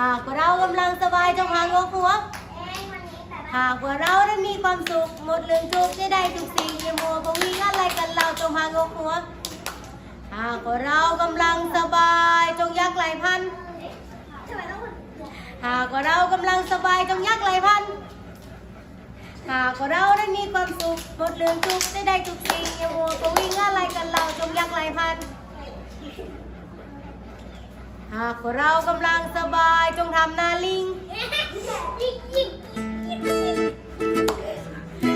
หากเรากำลังสบายจงหางกหัวหากว่าเราได้มีความสุขหมดเรื่องทุกข์จะได้ทุกสิ่งอย่ามัวประวิงอะไรกันเราจงหางกหัวหากว่าเรากำลังสบายจงยักไหลพันหากว่าเรากำลังสบายจงยักไหลพันหากว่าเราได้มีความสุขหมดเรื่องทุกข์จะได้ทุกสิ่งอย่ามัวประวิงอะไรกันเราจงยักไหลพัน หากว่าเรากำลังสบายจงทำหนาลิง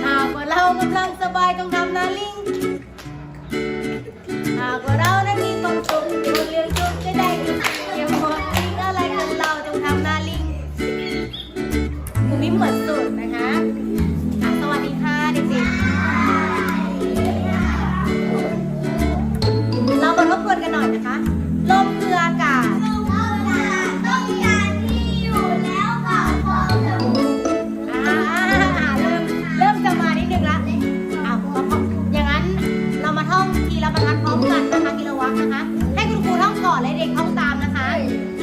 หากว่าเรากำลังสบายจงทำหนาลิง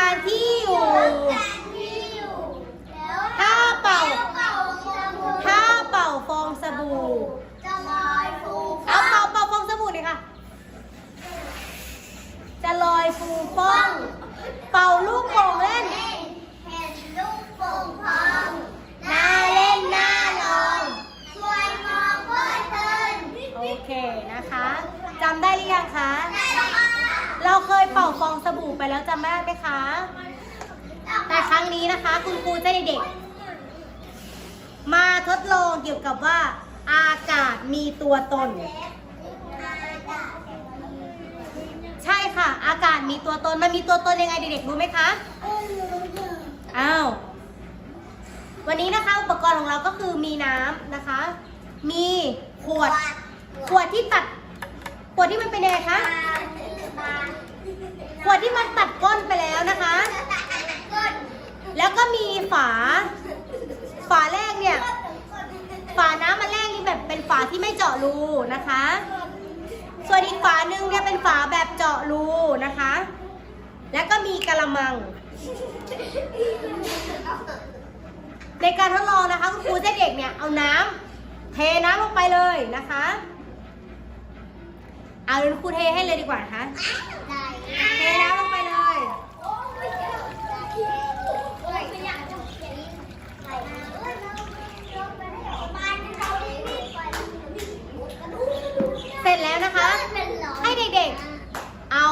การที่อยู่ถ้าเป่า ถ้าเป่าฟองสบู่เอาเป่าเป่าฟองสบู่หน่อยค่ะ จะลอยฟูฟ่อง เป่าลูกโป่งเล่นน่าเล่นน่าลองโอเคนะคะจำได้หรือยังคะ เราเคยเป่าฟองสบู่ไปแล้วจำได้ไหมคะ แต่ครั้งนี้นะคะ คุณครูจะเด็ก มาทดลองเกี่ยวกับว่า อากาศมีตัวตน ใช่ค่ะ อากาศมีตัวตน มันมีตัวตนยังไงเด็กๆรู้ไหมคะอ้าววันนี้นะคะอุปกรณ์ของเราก็คือมีน้ำนะคะ มีขวด ขวดที่ตัด ขวดที่มันเป็นยังไงคะ ขวดที่มันตัดก้นไปแล้วนะคะ แล้วก็มีฝา ฝาแรกเนี่ย ฝาน้ำมันแรกนี่แบบเป็นฝาที่ไม่เจาะรูนะคะ ส่วนอีกฝาหนึ่งเนี่ยเป็นฝาแบบเจาะรูนะคะ แล้วก็มีกระมัง ในการทดลองนะคะคุณครูจะเด็กเนี่ยเอาน้ำเทน้ำลงไปเลยนะคะ เอาเดี๋ยวครูเทให้เลยดีกว่านะคะเทน้ำลงไปเลยเสร็จแล้วนะคะ ให้เด็กๆ เอา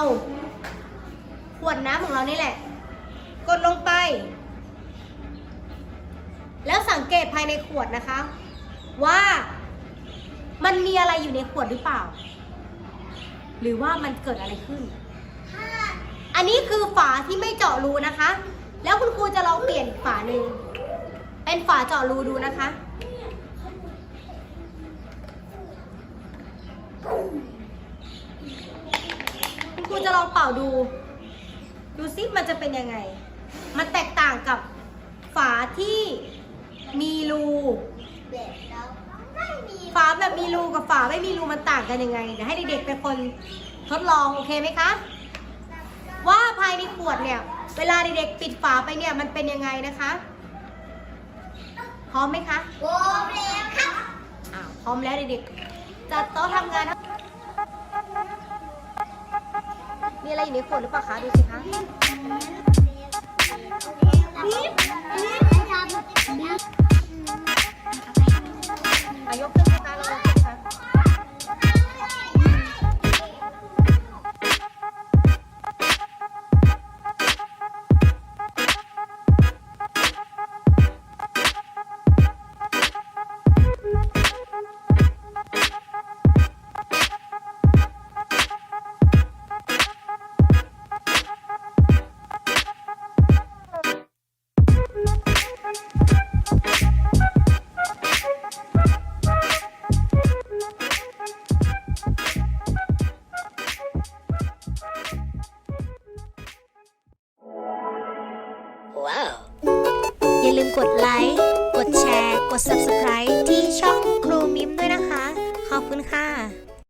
ขวดน้ำของเรานี่แหละ กดลงไป แล้วสังเกตภายในขวดนะคะ ว่ามันมีอะไรอยู่ในขวดหรือเปล่า หรือว่ามันเกิดอะไรขึ้น อันนี้คือฝาที่ไม่เจาะรูนะคะ แล้วคุณครูจะลองเปลี่ยนฝาหนึ่งเป็นฝาเจาะรูดูนะคะ คุณครูจะลองเป่าดู ดูซิมันจะเป็นยังไง มันแตกต่างกับฝาที่มีรู ฝาแบบมีรูกับฝาไม่มีรูมันต่างกันยังไง เดี๋ยวให้เด็กๆเป็นคนทดลองโอเคไหมคะ ว่าภายในขวดเนี่ย เวลาเด็กๆปิดฝาไปเนี่ยมันเป็นยังไงนะคะพร้อมไหมคะอ้าวพร้อมแล้วเด็กๆจัดโต๊ะทำงานครับมีอะไรอยู่ในขวดหรือเปล่าคะดูสิคะ ว้าอย่าลืมกดไลค์ กดแชร์ กด Subscribe ที่ช่องครูมิมด้วยนะคะ ขอบคุณค่ะ